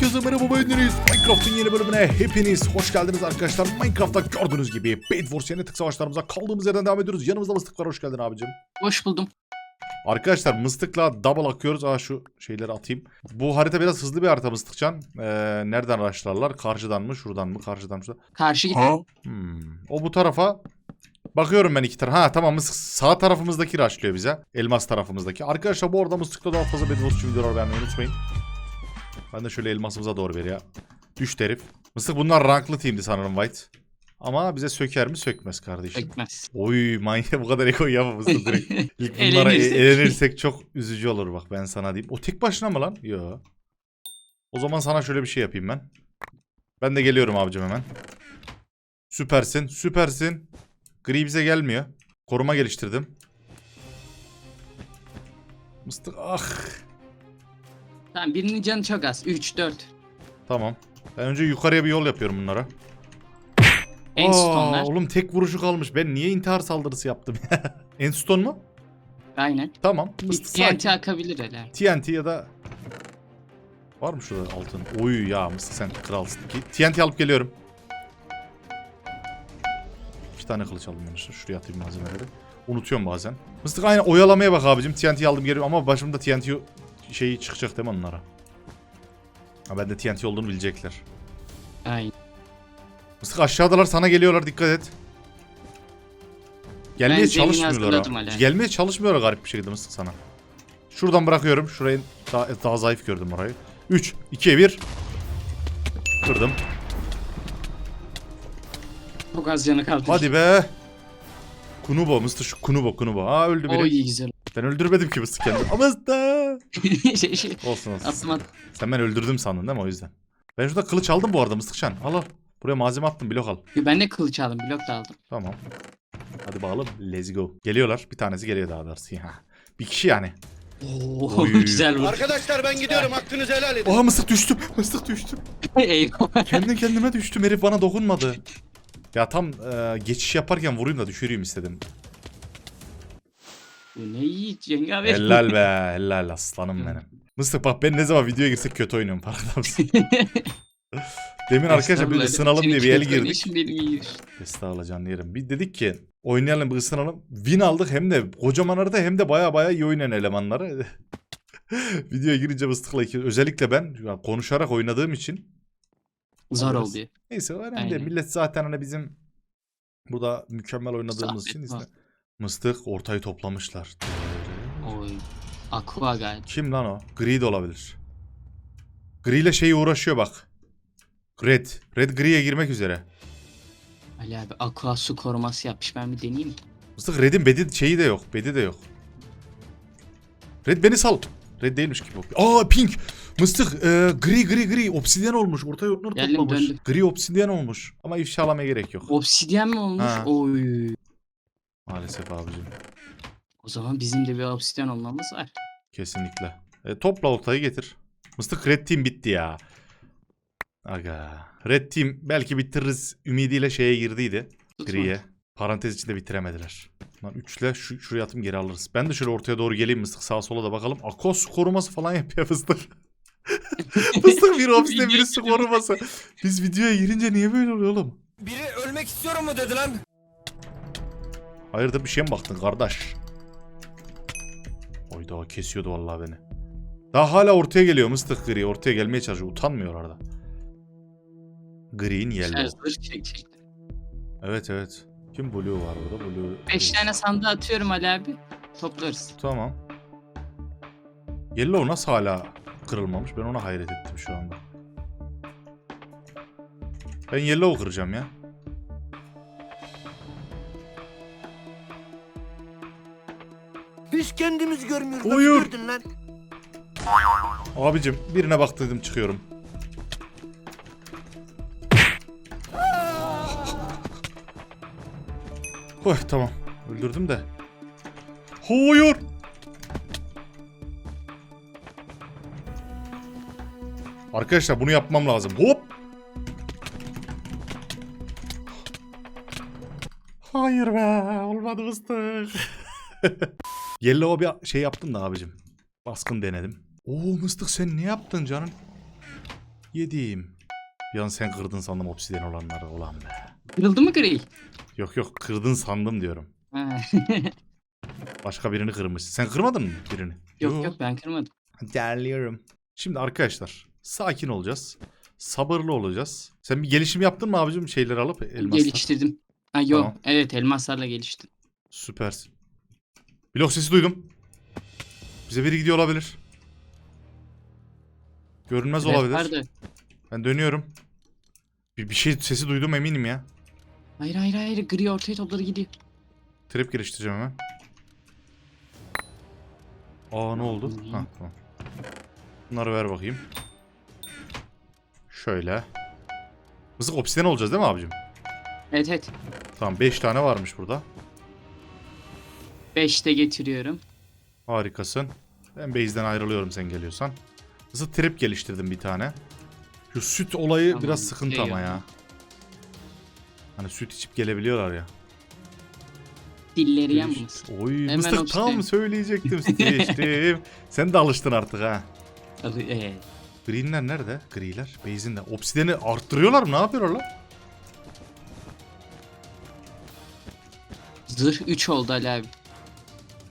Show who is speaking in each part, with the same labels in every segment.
Speaker 1: Herkese merhaba ben Deniz. Minecraft'ın yeni bölümüne hepiniz hoş geldiniz arkadaşlar. Minecraft'ta gördüğünüz gibi Bed Wars yeni tık savaşlarımıza kaldığımız yerden devam ediyoruz. Yanımızda mıstık var hoş geldin abicim.
Speaker 2: Hoş buldum.
Speaker 1: Arkadaşlar mıstıkla double akıyoruz. Aa şu şeyleri atayım. Bu harita biraz hızlı bir harita mıstıkcan. Ee, nereden araçlarlar? Karşıdan mı? Şuradan mı? Karşıdan mı? Şuradan.
Speaker 2: Karşı git.
Speaker 1: Hmm. O bu tarafa Bakıyorum ben iki taraf. Ha tamam mıstık sağ tarafımızdaki raşlıyor bize. Elmas tarafımızdaki. Arkadaşlar bu arada mıstıkla daha fazla Bed Wars için videolar beğenmeyi unutmayın. Ben de şöyle elmasımıza doğru ver ya. Düştü herif. Mıstık bunlar ranklı team'di sanırım White. Ama bize söker mi sökmez kardeşim.
Speaker 2: Bekmez.
Speaker 1: Oy manyak bu kadar eko yapmamışsın direkt. İlk bunlara
Speaker 2: Elenirsek.
Speaker 1: e- elenirsek çok üzücü olur bak ben sana diyeyim. O tek başına mı lan? Yo. O zaman sana şöyle bir şey yapayım ben. Ben de geliyorum abicim hemen. Süpersin, süpersin. Gri bize gelmiyor. Koruma geliştirdim. Mıstık ah.
Speaker 2: Tamam birinin canı çok az. 3 4.
Speaker 1: Tamam. Ben önce yukarıya bir yol yapıyorum bunlara. Aa,
Speaker 2: stonlar.
Speaker 1: Oğlum tek vuruşu kalmış. Ben niye intihar saldırısı yaptım? Enstone mu?
Speaker 2: Aynen.
Speaker 1: Tamam. Mıstık sakin.
Speaker 2: TNT akabilir hele.
Speaker 1: TNT ya da var mı şurada altın? Oy ya mısın sen kralsın. Ki- TNT alıp geliyorum. İki tane kılıç aldım ben işte. Şuraya atayım malzemeleri. Unutuyorum bazen. Mıstık aynen oyalamaya bak abicim. TNT aldım geliyorum ama başımda TNT şeyi çıkacak değil mi onlara? Ha ben de TNT olduğunu bilecekler.
Speaker 2: Aynen.
Speaker 1: Mıstık aşağıdalar sana geliyorlar dikkat et. Gelmeye
Speaker 2: Ben zemini
Speaker 1: çalışmıyorlar.
Speaker 2: hazırladım
Speaker 1: ha.
Speaker 2: hala.
Speaker 1: Gelmeye çalışmıyorlar garip bir şekilde Mıstık sana. Şuradan bırakıyorum. Şurayı daha, daha zayıf gördüm orayı. 3, 2, 1. Kırdım.
Speaker 2: Çok az canı kaldı.
Speaker 1: Hadi be. Kunubo Mıstık şu Kunubo Kunubo. Ha öldü biri.
Speaker 2: Oy güzel.
Speaker 1: Ben öldürmedim ki Mıstık kendimi. Ama da.
Speaker 2: Şey şey.
Speaker 1: Olsun olsun.
Speaker 2: Atma.
Speaker 1: Sen ben öldürdüm sandın değil mi o yüzden? Ben şurada kılıç aldım bu arada Mıstıkcan. Al al. Buraya malzeme attım blok al.
Speaker 2: Ben de kılıç aldım. Blok da aldım.
Speaker 1: Tamam. Hadi bakalım. Let's go. Geliyorlar. Bir tanesi geliyor daha doğrusu. Ya. Bir kişi yani.
Speaker 2: Oo
Speaker 1: Oy.
Speaker 2: güzel vurdu.
Speaker 3: Arkadaşlar ben gidiyorum hakkınızı helal edin.
Speaker 1: Oha mıstık düştüm. Mıstık düştüm.
Speaker 2: Eyvah.
Speaker 1: Kendi kendime düştüm. Herif bana dokunmadı. Ya tam e, geçiş yaparken vurayım da düşüreyim istedim.
Speaker 2: Bu ne iyi cengaver.
Speaker 1: Helal be. Helal aslanım benim. Mıstık bak ben ne zaman videoya girsek kötü oynuyorum mısın? Demin arkadaşlar bir ısınalım diye bir el girdik. Estağfurullah canlı yerim. Bir dedik ki oynayalım bir ısınalım. Win aldık hem de kocaman arada hem de baya baya iyi oynayan elemanları. Videoya girince mıstıkla. Özellikle ben konuşarak oynadığım için.
Speaker 2: Zor oldu.
Speaker 1: Neyse önemli.
Speaker 2: Aynen.
Speaker 1: Millet zaten hani bizim burada mükemmel oynadığımız için
Speaker 2: Zahmet
Speaker 1: izle. Mıstık ortayı toplamışlar.
Speaker 2: Oy. Aqua gayet.
Speaker 1: Kim lan o? Gri de olabilir. Gri ile şey uğraşıyor bak. Red. Red griye girmek üzere.
Speaker 2: Ali abi aqua su koruması yapmış. Ben bir deneyeyim.
Speaker 1: Mıstık Red'in bedi şeyi de yok. Bedi de yok. Red beni sal. Red değilmiş gibi. Aa pink. Mıstık e, gri gri gri obsidyen olmuş. Ortaya onları
Speaker 2: Geldim,
Speaker 1: toplamış.
Speaker 2: döndüm.
Speaker 1: Gri obsidyen olmuş. Ama ifşalamaya gerek yok.
Speaker 2: Obsidyen mi olmuş?
Speaker 1: Ha.
Speaker 2: Oy.
Speaker 1: Maalesef abicim.
Speaker 2: O zaman bizim de bir obsidyen olmamız var.
Speaker 1: Kesinlikle. E, topla oltayı getir. Mıstık Red Team bitti ya. Aga. Red Team belki bitiririz ümidiyle şeye girdiydi. Gri'ye. Parantez içinde bitiremediler. Lan üçle şu, şuraya atım geri alırız. Ben de şöyle ortaya doğru geleyim mıstık. Sağa sola da bakalım. Akos koruması falan yapıyor fıstık. fıstık bir ofiste birisi koruması. Biz videoya girince niye böyle oluyor oğlum?
Speaker 3: Biri ölmek istiyorum mu dedi lan?
Speaker 1: Hayırdır bir şeye mi baktın kardeş? Oyda kesiyordu vallahi beni. Daha hala ortaya geliyor mıstık gri. Ortaya gelmeye çalışıyor. Utanmıyor orada. Green yellow.
Speaker 2: Zırh.
Speaker 1: Evet evet. Kim blue var burada? Blue.
Speaker 2: 5 tane sandığa atıyorum Ali abi. Toplarız.
Speaker 1: Tamam. Yellow nasıl hala kırılmamış? Ben ona hayret ettim şu anda. Ben yellow kıracağım ya.
Speaker 3: Kendimiz görmüyoruz. Nasıl gördün lan?
Speaker 1: Abicim birine baktırdım çıkıyorum. Oy tamam. Öldürdüm de. Hayır. Arkadaşlar bunu yapmam lazım. Hop. Hayır be. Olmadı mıstık. Yellow'a bir şey yaptın da abicim. Baskın denedim. Oo mıstık sen ne yaptın canım? Yedim. Bir an sen kırdın sandım obsidyen olanları. Ulan be.
Speaker 2: Kırıldı mı gri?
Speaker 1: Yok yok kırdın sandım diyorum.
Speaker 2: Ha.
Speaker 1: Başka birini kırmışsın. Sen kırmadın mı birini?
Speaker 2: yok yok ben kırmadım.
Speaker 1: Derliyorum. Şimdi arkadaşlar sakin olacağız. Sabırlı olacağız. Sen bir gelişim yaptın mı abicim şeyleri alıp elmaslar?
Speaker 2: Geliştirdim. Ha yok.
Speaker 1: Tamam.
Speaker 2: Evet elmaslarla geliştim.
Speaker 1: Süpersin. Blok sesi duydum. Bize biri gidiyor olabilir. Görünmez olabilir.
Speaker 2: Vardı.
Speaker 1: Ben dönüyorum. Bir, bir şey sesi duydum eminim ya.
Speaker 2: Hayır hayır hayır gri ortaya topladı gidiyor.
Speaker 1: Trap geliştireceğim hemen. Aa ne oldu?
Speaker 2: Hmm.
Speaker 1: Ha tamam. Bunları ver bakayım. Şöyle. Mızık obsiden olacağız değil mi abicim?
Speaker 2: Evet evet.
Speaker 1: Tamam 5 tane varmış burada.
Speaker 2: 5'te getiriyorum.
Speaker 1: Harikasın. Ben base'den ayrılıyorum sen geliyorsan. Hızlı trip geliştirdim bir tane. Şu süt olayı
Speaker 2: Tamam,
Speaker 1: biraz sıkıntı
Speaker 2: şey
Speaker 1: ama ya. Hani süt içip gelebiliyorlar ya.
Speaker 2: Dilleri yanmasın.
Speaker 1: Oy
Speaker 2: Hemen
Speaker 1: mıstık tam söyleyecektim sütü içtim. Sen de alıştın artık ha.
Speaker 2: Adı- Evet.
Speaker 1: Greenler nerede? Griler. Base'inde. Obsideni arttırıyorlar mı? Ne yapıyorlar lan?
Speaker 2: Zırh 3 oldu Ali abi.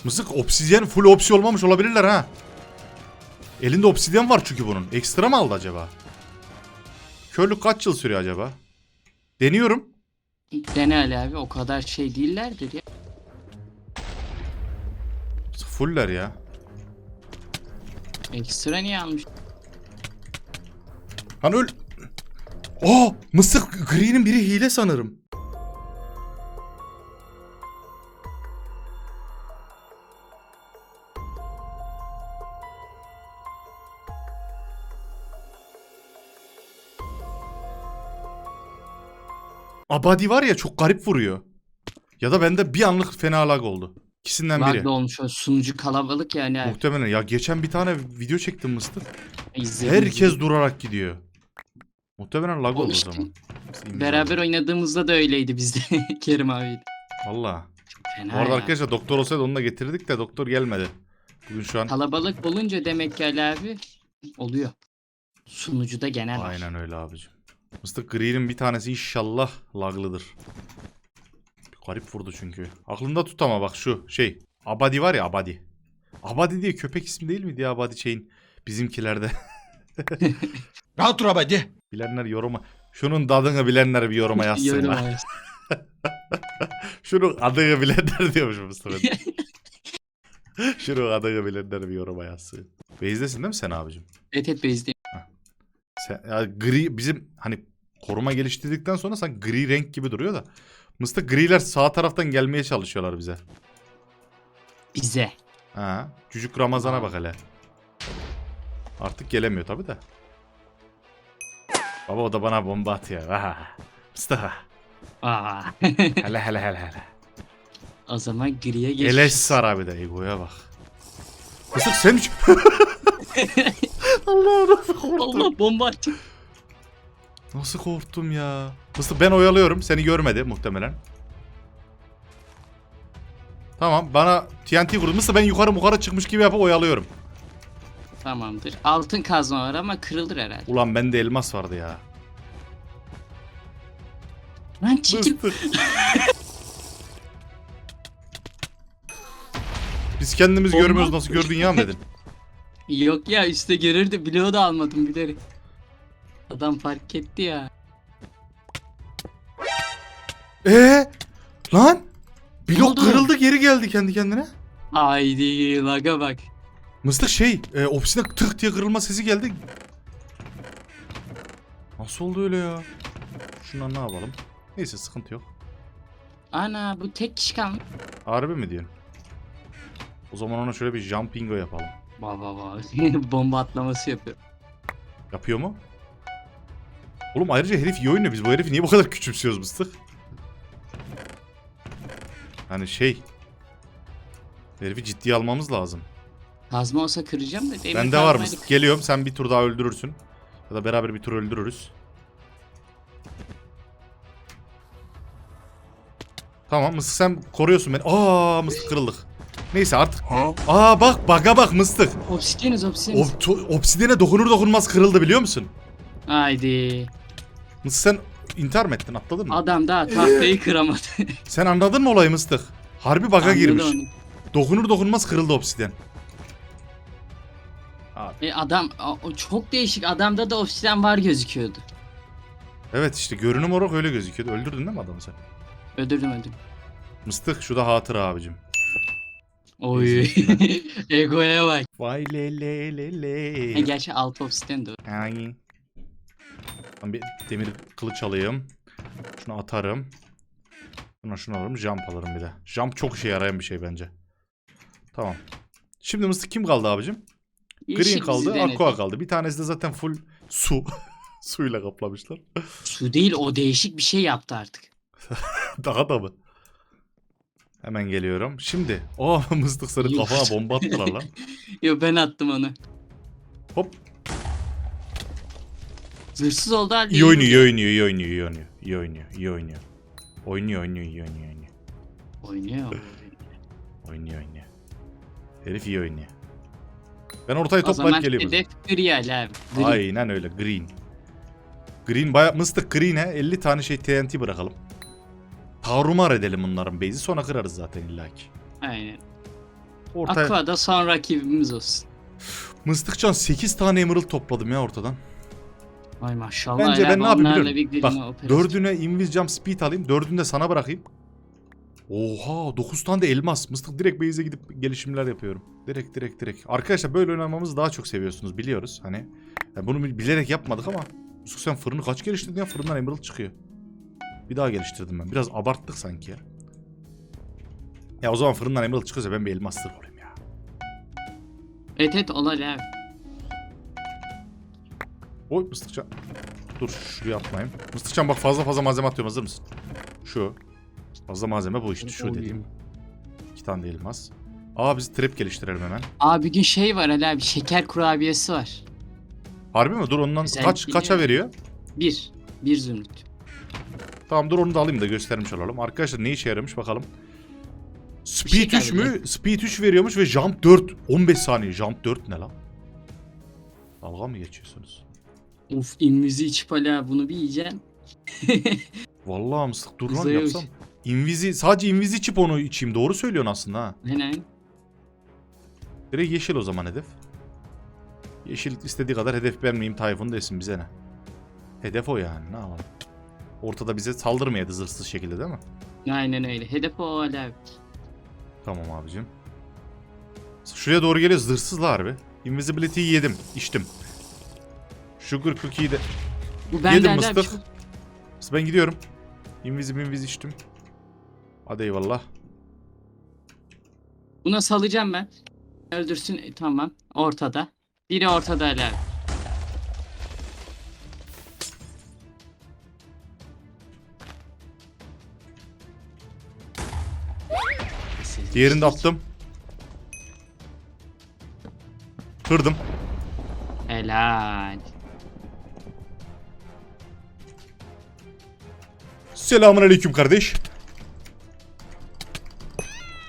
Speaker 1: Mısık obsidyen full opsi olmamış olabilirler ha. Elinde obsidyen var çünkü bunun. Ekstra mı aldı acaba? Körlük kaç yıl sürüyor acaba? Deniyorum.
Speaker 2: Dene Ali abi o kadar şey değillerdir ya.
Speaker 1: Fuller ya.
Speaker 2: Ekstra niye almış?
Speaker 1: Hani öl... Aa! Mısık Green'in biri hile sanırım. Abadi var ya çok garip vuruyor. Ya da bende bir anlık fena lag oldu. İkisinden biri.
Speaker 2: Lag da olmuş o sunucu kalabalık yani abi.
Speaker 1: Muhtemelen. Ya geçen bir tane video çektim mıstık.
Speaker 2: İzledim,
Speaker 1: Herkes durarak gidiyor. Muhtemelen lag oldu o zaman.
Speaker 2: Beraber oynadığımızda da öyleydi bizde Kerim abi.
Speaker 1: Valla.
Speaker 2: Fena
Speaker 1: Bu arada
Speaker 2: ya.
Speaker 1: arkadaşlar doktor olsaydı onu da getirdik de doktor gelmedi. Bugün şu an
Speaker 2: Kalabalık olunca demek ki Ali abi oluyor. Sunucuda genel var.
Speaker 1: aynen öyle abicim. Mıstık Green'in bir tanesi inşallah laglıdır. Garip vurdu çünkü. Aklında tut ama bak şu şey. Abadi var ya Abadi. Abadi diye köpek ismi değil mi diye Abadi şeyin bizimkilerde.
Speaker 3: Rahat dur abadi.
Speaker 1: bilenler yoruma. Şunun adını bilenler bir yoruma
Speaker 2: Yorum
Speaker 1: yazsınlar. Şunun adını bilenler diyormuş Mustafa. Şunun adını bilenler bir yoruma yazsın. Base'desin değil mi sen abicim?
Speaker 2: Evet evet bezdeyim.
Speaker 1: Sen, ya gri bizim hani koruma geliştirdikten sonra sanki gri renk gibi duruyor da. Mıstık griler sağ taraftan gelmeye çalışıyorlar bize.
Speaker 2: Bize.
Speaker 1: Ha, Cücük Ramazan'a bak hele. Artık gelemiyor tabi de. Baba o da bana bomba atıyor. Ha. Mustafa.
Speaker 2: Aa.
Speaker 1: Hele hele hele hele.
Speaker 2: o zaman griye geçmiş.
Speaker 1: Eleş sar abi de egoya bak. Mıstık sen. Allah nasıl korktum.
Speaker 2: Allah bomba attı.
Speaker 1: Nasıl korktum ya. Mıstık ben oyalıyorum. Seni görmedi muhtemelen. Tamam bana TNT vurdu. Mıstık ben yukarı yukarı çıkmış gibi yapıp oyalıyorum.
Speaker 2: Tamamdır. Altın kazma var ama kırılır herhalde.
Speaker 1: Ulan bende elmas vardı ya.
Speaker 2: Lan çekil.
Speaker 1: Biz kendimiz
Speaker 2: Bomba
Speaker 1: görmüyoruz nasıl gördün ya mı dedin?
Speaker 2: Yok ya üstte görürdü. Bloğu da almadım bilerek. Adam fark etti ya.
Speaker 1: Ee lan blok
Speaker 2: oldu?
Speaker 1: kırıldı geri geldi kendi kendine.
Speaker 2: Haydi laga bak.
Speaker 1: Mıstık şey e, ofisine tık diye kırılma sesi geldi. Nasıl oldu öyle ya? Şundan ne yapalım? Neyse sıkıntı yok.
Speaker 2: Ana bu tek kişi kalmış.
Speaker 1: Harbi mi diyorsun? O zaman ona şöyle bir jumpingo yapalım.
Speaker 2: Baba baba. Bomba atlaması yapıyor.
Speaker 1: Yapıyor mu? Oğlum ayrıca herif iyi oynuyor. Biz bu herifi niye bu kadar küçümsüyoruz mıstık? Hani şey... Herifi ciddiye almamız lazım.
Speaker 2: Kazma olsa kıracağım da. demir
Speaker 1: Bende var mıstık. Geliyorum sen bir tur daha öldürürsün. Ya da beraber bir tur öldürürüz. Tamam mıstık sen koruyorsun beni. Aa mıstık kırıldık. Neyse artık. Aa bak baga bak mıstık.
Speaker 2: Obsidiyeniz obsidiyeniz.
Speaker 1: O, to- obsidiyene dokunur dokunmaz kırıldı biliyor musun?
Speaker 2: Haydi.
Speaker 1: Mıstık sen intihar mı ettin atladın mı?
Speaker 2: Adam daha tahtayı kıramadı.
Speaker 1: Sen anladın mı olayı Mıstık? Harbi
Speaker 2: Anladı
Speaker 1: girmiş.
Speaker 2: onu.
Speaker 1: Dokunur dokunmaz kırıldı obsidyen. Abi.
Speaker 2: E adam o çok değişik. Adamda da obsidian var gözüküyordu.
Speaker 1: Evet işte görünüm olarak öyle gözüküyordu. Öldürdün değil mi adamı sen?
Speaker 2: Öldürdüm öldürdüm.
Speaker 1: Mıstık şu da hatıra abicim.
Speaker 2: Oy. Egoya bak.
Speaker 1: Vay le le le le.
Speaker 2: Ha, gerçi altı obsidian de.
Speaker 1: Ay. Ben bir demir kılıç alayım. Şunu atarım. Şuna şunu alırım. Jump alırım bir de. Jump çok işe yarayan bir şey bence. Tamam. Şimdi mıstık kim kaldı abicim?
Speaker 2: Yeşil
Speaker 1: Green
Speaker 2: bizi
Speaker 1: kaldı,
Speaker 2: denedi.
Speaker 1: Aqua kaldı. Bir tanesi de zaten full su. Suyla kaplamışlar.
Speaker 2: Su değil o değişik bir şey yaptı artık.
Speaker 1: Daha da mı? Hemen geliyorum. Şimdi. Oh mıstık sarı kafana bomba attılar lan.
Speaker 2: Yo ben attım onu.
Speaker 1: Hop.
Speaker 2: Zırhsız oldu halde.
Speaker 1: İyi oynuyor, iyi oynuyor, iyi oynuyor, iyi oynuyor. İyi oynuyor, iyi oynuyor. Oynuyor, oynuyor, iyi oynuyor, oynuyor.
Speaker 2: Oynuyor.
Speaker 1: Oynuyor, oynuyor. Herif iyi oynuyor. Ben ortayı
Speaker 2: o zaman
Speaker 1: toplayıp geliyorum.
Speaker 2: hedef gri Ali abi.
Speaker 1: Aynen öyle, green. Green baya mıstık green'e 50 tane şey TNT bırakalım. Tarumar edelim bunların base'i sonra kırarız zaten illaki.
Speaker 2: Aynen.
Speaker 1: Ortaya...
Speaker 2: Aqua da son rakibimiz olsun.
Speaker 1: Mıstıkcan 8 tane emerald topladım ya ortadan.
Speaker 2: Ay maşallah.
Speaker 1: Bence ben ne yapayım Bak dördüne invis jump speed alayım. Dördünü de sana bırakayım. Oha 9 tane de elmas. Mıstık direkt base'e gidip gelişimler yapıyorum. Direkt direkt direkt. Arkadaşlar böyle oynamamızı daha çok seviyorsunuz biliyoruz. Hani yani bunu bilerek yapmadık ama Mıstık sen fırını kaç geliştirdin ya fırından emerald çıkıyor. Bir daha geliştirdim ben. Biraz abarttık sanki ya. Ya o zaman fırından emerald çıkıyorsa ben bir elmas sırf olayım ya.
Speaker 2: Ol Ali abi.
Speaker 1: Oy Mıstıkcan. Dur şuraya atmayayım. Mıstıkcan bak fazla fazla malzeme atıyorum hazır mısın? Şu. Fazla malzeme bu işte şu dediğim. İki tane de elmas. Aa biz trap geliştirelim hemen.
Speaker 2: Abi bir gün şey var Ali abi şeker kurabiyesi var.
Speaker 1: Harbi mi? Dur ondan
Speaker 2: Güzel
Speaker 1: kaç kaça veriyor?
Speaker 2: Bir. Bir zümrüt.
Speaker 1: Tamam dur onu da alayım da göstermiş olalım. Arkadaşlar ne işe yaramış bakalım. Speed
Speaker 2: şey
Speaker 1: 3 mü? Speed 3 veriyormuş ve jump 4. 15 saniye. Jump 4 ne lan? Dalga mı geçiyorsunuz?
Speaker 2: Of Ali abi bunu bir yiyeceksin.
Speaker 1: Vallahi mısık dur lan yapsam. Invizi, sadece invizi içip onu içeyim. Doğru söylüyorsun aslında ha.
Speaker 2: Aynen.
Speaker 1: Direkt yeşil o zaman hedef. Yeşil istediği kadar hedef vermeyeyim Tayfun desin bize ne. Hedef o yani ne yapalım. Ortada bize saldırmayaydı zırhsız şekilde değil mi?
Speaker 2: Aynen öyle. Hedef o abi.
Speaker 1: Tamam abicim. Şuraya doğru geliyor zırhsızlar harbi. Invisibility'yi yedim, içtim. Sugar cookie'yi de...
Speaker 2: Bu bende
Speaker 1: Yedim mıstık.
Speaker 2: çok-
Speaker 1: Ben gidiyorum. Invisible invis içtim. Hadi eyvallah.
Speaker 2: Buna salacağım ben. Öldürsün. E, tamam. Ortada. Biri ortada Ali
Speaker 1: Diğerini de attım. Kırdım.
Speaker 2: Helal.
Speaker 1: Selamun aleyküm kardeş.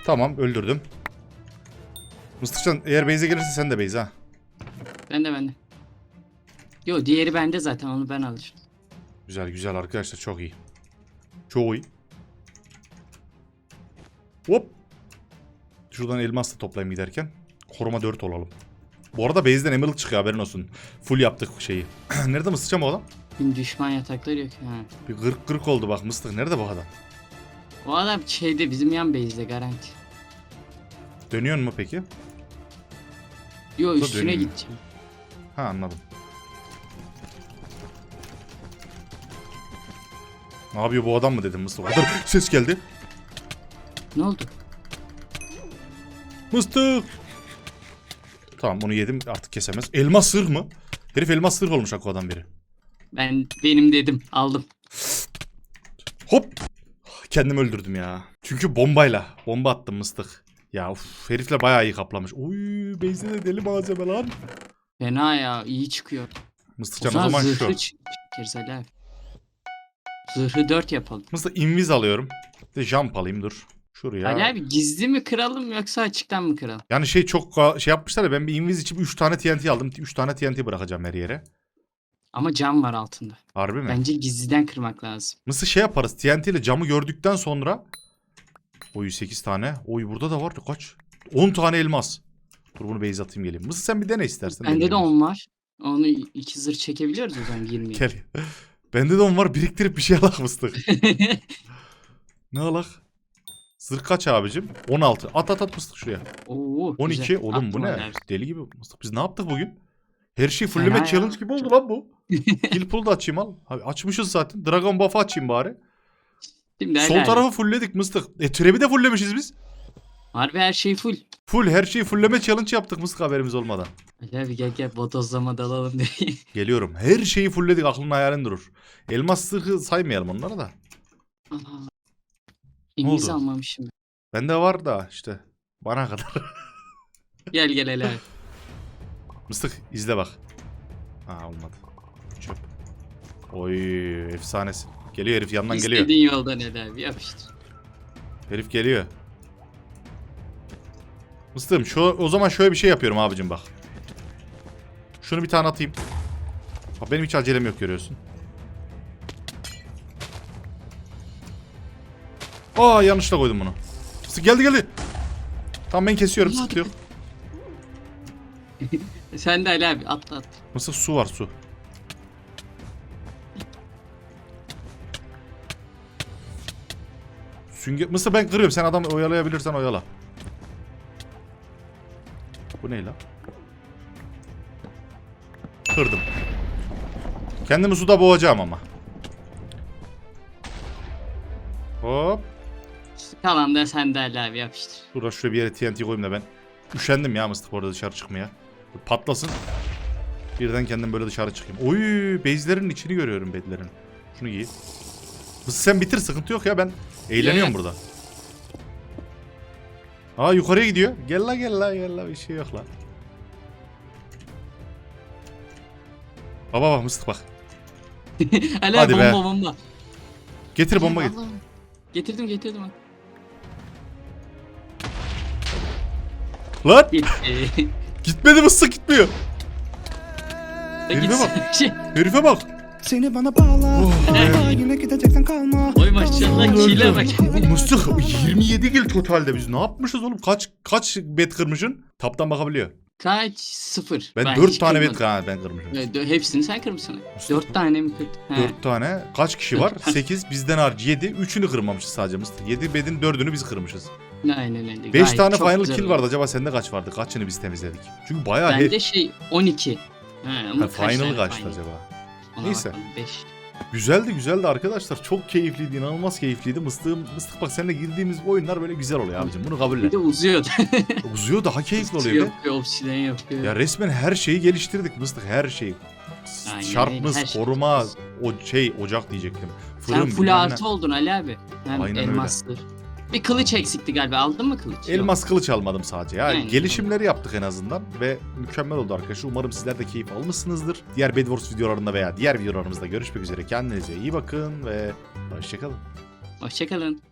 Speaker 1: Tamam öldürdüm. Mıstıkcan eğer base'e gelirse sen de base ha.
Speaker 2: Ben de ben de. Yo diğeri bende zaten onu ben alacağım.
Speaker 1: Güzel güzel arkadaşlar çok iyi. Çok iyi. Hop. Şuradan elmas da toplayayım giderken. Koruma 4 olalım. Bu arada base'den emerald çıkıyor haberin olsun. Full yaptık şeyi. Nerede mıstıkcan bu adam?
Speaker 2: Düşman yatakları yok. Ha.
Speaker 1: Bir gırk gırk oldu bak mıstık. Nerede bu adam?
Speaker 2: O adam şeyde bizim yan base'de garanti.
Speaker 1: Dönüyor mu peki?
Speaker 2: Yo üstüne
Speaker 1: dönüyor.
Speaker 2: gideceğim.
Speaker 1: Ha anladım. Ne yapıyor bu adam mı dedim Mustafa. Dur ses geldi.
Speaker 2: Ne oldu?
Speaker 1: Mıstık. Tamam onu yedim artık kesemez. Elmas sırg mı? Herif elmas sırg olmuş Aqua'dan biri.
Speaker 2: Ben benim dedim aldım.
Speaker 1: Hop. Kendimi öldürdüm ya. Çünkü bombayla. Bomba attım mıstık. Ya uf, herifle bayağı iyi kaplamış. Uy base'de de deli malzeme lan.
Speaker 2: Fena ya iyi çıkıyor.
Speaker 1: Mıstıkcan o zaman
Speaker 2: zırhı
Speaker 1: şu.
Speaker 2: abi. Zırhı 4 yapalım.
Speaker 1: Mıstık invis alıyorum. Bir De jump alayım dur. Şuraya.
Speaker 2: Ali abi gizli mi kıralım yoksa açıktan mı kıralım?
Speaker 1: Yani şey çok şey yapmışlar ya ben bir invis içip 3 tane TNT aldım. 3 tane TNT bırakacağım her yere.
Speaker 2: Ama cam var altında.
Speaker 1: Harbi mi?
Speaker 2: Bence gizliden kırmak lazım.
Speaker 1: Nasıl şey yaparız? TNT ile camı gördükten sonra Oy 8 tane. Oy burada da var. Kaç? 10 tane elmas. Dur bunu base atayım geleyim. Mısır sen bir dene istersen.
Speaker 2: Bende de
Speaker 1: deneyeyim.
Speaker 2: 10 var. Onu iki zırh çekebiliyoruz o zaman 20.
Speaker 1: Gel. Bende de 10 var. Biriktirip bir şey alak mıstık. ne alak? Zırh kaç abicim? 16. At at at mıstık şuraya.
Speaker 2: Oo,
Speaker 1: 12.
Speaker 2: güzel.
Speaker 1: Oğlum bu
Speaker 2: Attım
Speaker 1: ne?
Speaker 2: Ali abi.
Speaker 1: Deli gibi. Mıstık biz ne yaptık bugün? Her şey fulleme challenge gibi oldu lan bu. Kill pool da açayım al. Abi açmışız zaten. Dragon buff'ı açayım bari.
Speaker 2: Şimdi
Speaker 1: Sol
Speaker 2: helal.
Speaker 1: tarafı fullledik mıstık. E türevi de fulllemişiz biz.
Speaker 2: Harbi her şey full.
Speaker 1: Full her şeyi fullleme challenge yaptık mıstık haberimiz olmadan.
Speaker 2: Ali abi gel gel bodozlama dalalım diye.
Speaker 1: Geliyorum. Her şeyi fullledik aklın hayalin durur. Elmas zırhı saymayalım onları da.
Speaker 2: İngiliz
Speaker 1: oldu?
Speaker 2: almamışım.
Speaker 1: Bende var da işte. Bana kadar.
Speaker 2: Gel gel abi.
Speaker 1: Mıstık izle bak. Ha olmadı. Çöp. Oy efsanesin. Geliyor herif yandan geliyor.
Speaker 2: İstediğin yoldan Ali abi yapıştır.
Speaker 1: Herif geliyor. Mıstığım şu o zaman şöyle bir şey yapıyorum abicim bak. Şunu bir tane atayım. Bak benim hiç acelem yok görüyorsun. Aa yanlışla koydum bunu. Geldi geldi. Tamam ben kesiyorum
Speaker 2: Allah
Speaker 1: sıkıntı yok.
Speaker 2: Sen de Ali abi atla at.
Speaker 1: Mıstık su var su. Sünger... Mısır ben kırıyorum. Sen adam oyalayabilirsen oyala. Bu ne lan? Kırdım. Kendimi suda boğacağım ama. Hop.
Speaker 2: Tamam da sen de Ali abi yapıştır.
Speaker 1: Dur da şuraya bir yere TNT koyayım da ben. Üşendim ya mıstık orada dışarı çıkmaya. Patlasın. Birden kendim böyle dışarı çıkayım. Oy, bezlerin içini görüyorum bedlerin. Şunu giy. Mısır sen bitir sıkıntı yok ya ben eğleniyorum burada. Aa yukarıya gidiyor. Gel la gel la gel la bir şey yok la. Baba bak mıstık bak.
Speaker 2: Ali
Speaker 1: Hadi
Speaker 2: abi
Speaker 1: be.
Speaker 2: bomba bomba.
Speaker 1: Getir bomba git.
Speaker 2: Getirdim getirdim.
Speaker 1: Lan
Speaker 2: Gitti.
Speaker 1: gitmedi mıstık gitmiyor. Elime
Speaker 2: Gitsin. Şey,
Speaker 1: Herife bak.
Speaker 4: Seni bana bağla.
Speaker 1: Oh,
Speaker 4: Aa, yine gideceksen kalma.
Speaker 2: Oy maşallah kile bak.
Speaker 1: Mıstık 27 kill totalde biz ne yapmışız oğlum? Kaç kaç bet kırmışın? Taptan bakabiliyor.
Speaker 2: Kaç? Sıfır.
Speaker 1: Ben,
Speaker 2: hiç
Speaker 1: 4 tane bet
Speaker 2: kırmadım.
Speaker 1: ha, ben kırmışım.
Speaker 2: Evet, dö- hepsini sen kırmışsın.
Speaker 1: Mustafa.
Speaker 2: 4 tane mi kırdın? He.
Speaker 1: 4 tane. Kaç kişi var? 8 bizden hariç 7. 3'ünü kırmamışız sadece Mıstık. 7 bedin 4'ünü biz kırmışız.
Speaker 2: Aynen öyle.
Speaker 1: 5
Speaker 2: Gayet
Speaker 1: tane
Speaker 2: çok
Speaker 1: final
Speaker 2: güzel
Speaker 1: kill
Speaker 2: oldu.
Speaker 1: vardı. Acaba sende kaç vardı? Kaçını biz temizledik? Çünkü bayağı
Speaker 2: Bende şey 12. He, ama
Speaker 1: ha,
Speaker 2: kaç
Speaker 1: final
Speaker 2: tane
Speaker 1: kaçtı
Speaker 2: final?
Speaker 1: acaba?
Speaker 2: Ona
Speaker 1: Neyse.
Speaker 2: bakalım, beş.
Speaker 1: Güzeldi güzeldi arkadaşlar. Çok keyifliydi. inanılmaz keyifliydi. Mıstığım, Mıstık bak seninle girdiğimiz oyunlar böyle güzel oluyor abicim. Bunu kabul
Speaker 2: Bir
Speaker 1: et.
Speaker 2: de uzuyor.
Speaker 1: Uzuyor daha keyifli oluyor
Speaker 2: yapıyor, obsidian yapıyor.
Speaker 1: Ya resmen her şeyi geliştirdik Mıstık her şeyi.
Speaker 2: Aynen
Speaker 1: Şarpmız,
Speaker 2: öyle, her şey
Speaker 1: koruma, o şey ocak diyecektim.
Speaker 2: Sen
Speaker 1: Fırın,
Speaker 2: full
Speaker 1: bilmem ne.
Speaker 2: artı oldun Ali abi. Hem
Speaker 1: Aynen öyle.
Speaker 2: Bir kılıç eksikti galiba. Aldın mı kılıç?
Speaker 1: Elmas kılıç almadım sadece. Ya
Speaker 2: Aynen,
Speaker 1: gelişimleri yaptık en azından ve mükemmel oldu arkadaşlar. Umarım sizler de keyif almışsınızdır. Diğer Bed Wars videolarında veya diğer videolarımızda görüşmek üzere. Kendinize iyi bakın ve hoşçakalın.
Speaker 2: Hoşçakalın.